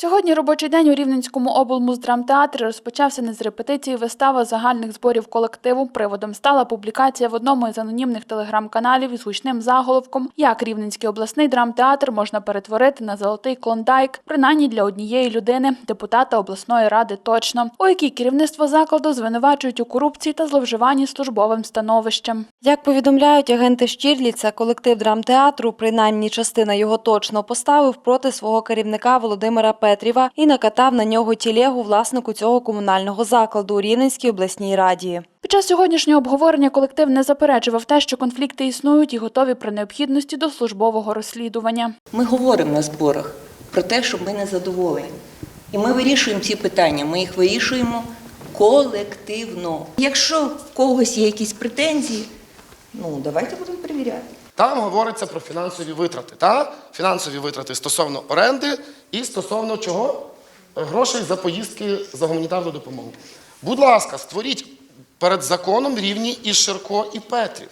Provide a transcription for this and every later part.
Сьогодні робочий день у Рівненському облмуздрамтеатрі розпочався не з репетиції вистави загальних зборів колективу. Приводом стала публікація в одному із анонімних телеграм-каналів із гучним заголовком «Як Рівненський обласний драмтеатр можна перетворити на золотий клондайк, принаймні для однієї людини, депутата обласної ради точно», у якій керівництво закладу звинувачують у корупції та зловживанні службовим становищем. Як повідомляють агенти Щірліца, колектив драмтеатру, принаймні частина його точно, поставив проти свого керівника Володимира Петріва і накатав на нього тілегу власнику цього комунального закладу у Рівненській обласній раді. Під час сьогоднішнього обговорення колектив не заперечував те, що конфлікти існують і готові при необхідності до службового розслідування. Ми говоримо на зборах про те, що ми не задоволені. І ми вирішуємо ці питання. Ми їх вирішуємо колективно. Якщо в когось є якісь претензії, ну давайте будемо перевіряти. Там говориться про фінансові витрати. Та? Фінансові витрати стосовно оренди і стосовно чого? Грошей за поїздки за гуманітарну допомогу. Будь ласка, створіть перед законом рівні і Ширко, і Петрів.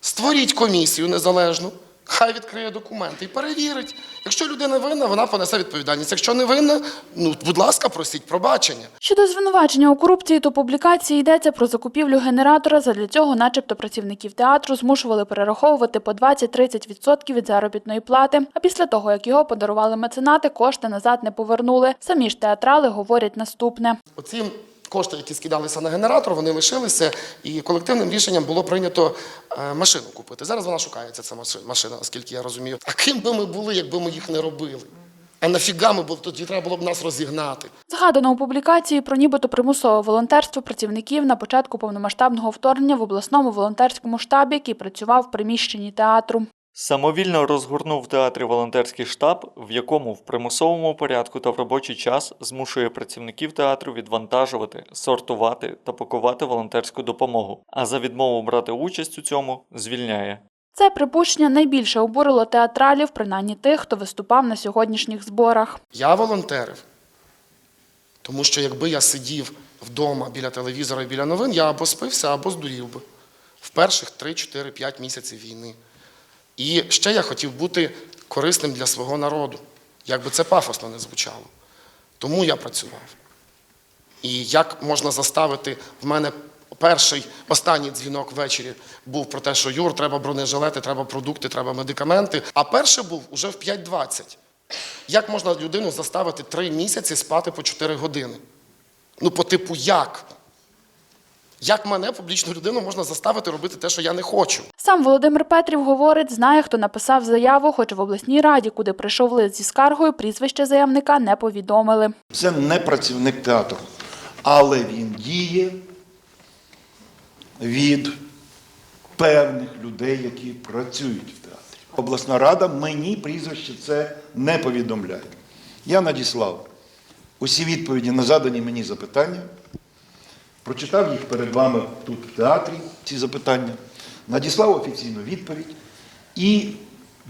Створіть комісію незалежну, хай відкриє документи і перевірить. Якщо людина винна, вона понесе відповідальність. Якщо не винна, ну будь ласка, просіть пробачення. Щодо звинувачення у корупції, то публікації йдеться про закупівлю генератора. Задля цього, начебто, працівників театру змушували перераховувати по 20-30% від заробітної плати. А після того, як його подарували меценати, кошти назад не повернули. Самі ж театрали говорять наступне. Оці кошти, які скидалися на генератор, вони лишилися, і колективним рішенням було прийнято е, машину купити. Зараз вона шукається, ця маши- машина, наскільки я розумію. А ким би ми були, якби ми їх не робили? А нафіга ми були, тоді треба було б нас розігнати. Згадано у публікації про нібито примусове волонтерство працівників на початку повномасштабного вторгнення в обласному волонтерському штабі, який працював в приміщенні театру. Самовільно розгорнув в театрі волонтерський штаб, в якому в примусовому порядку та в робочий час змушує працівників театру відвантажувати, сортувати та пакувати волонтерську допомогу, а за відмову брати участь у цьому звільняє. Це припущення найбільше обурило театралів, принаймні тих, хто виступав на сьогоднішніх зборах. Я волонтерив. Тому що якби я сидів вдома біля телевізора і біля новин, я або спився, або здурів би в перших 3-4-5 місяців війни. І ще я хотів бути корисним для свого народу, як би це пафосно не звучало. Тому я працював. І як можна заставити в мене перший останній дзвінок ввечері був про те, що Юр, треба бронежилети, треба продукти, треба медикаменти. А перший був уже в 5.20. Як можна людину заставити три місяці спати по 4 години? Ну, по типу, як? Як мене, публічну людину, можна заставити робити те, що я не хочу? Сам Володимир Петрів говорить, знає, хто написав заяву, хоч в обласній раді, куди прийшов лист зі скаргою, прізвище заявника не повідомили. Це не працівник театру, але він діє від певних людей, які працюють в театрі. Обласна рада мені прізвище це не повідомляє. Я надіслав усі відповіді на задані мені запитання, прочитав їх перед вами тут в театрі, ці запитання, надіслав офіційну відповідь і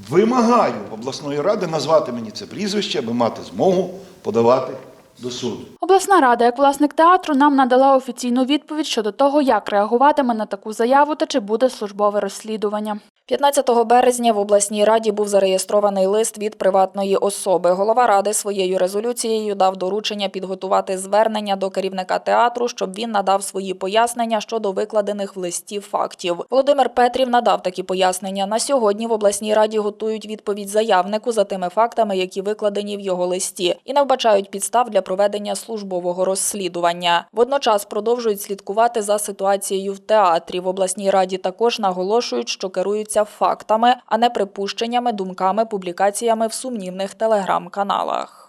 вимагаю обласної ради назвати мені це прізвище, аби мати змогу подавати до суду. Обласна рада, як власник театру, нам надала офіційну відповідь щодо того, як реагуватиме на таку заяву та чи буде службове розслідування. 15 березня в обласній раді був зареєстрований лист від приватної особи. Голова ради своєю резолюцією дав доручення підготувати звернення до керівника театру, щоб він надав свої пояснення щодо викладених в листі фактів. Володимир Петрів надав такі пояснення. На сьогодні в обласній раді готують відповідь заявнику за тими фактами, які викладені в його листі, і не вбачають підстав для проведення службового розслідування. Водночас продовжують слідкувати за ситуацією в театрі. В обласній раді також наголошують, що керуються фактами, а не припущеннями, думками, публікаціями в сумнівних телеграм-каналах.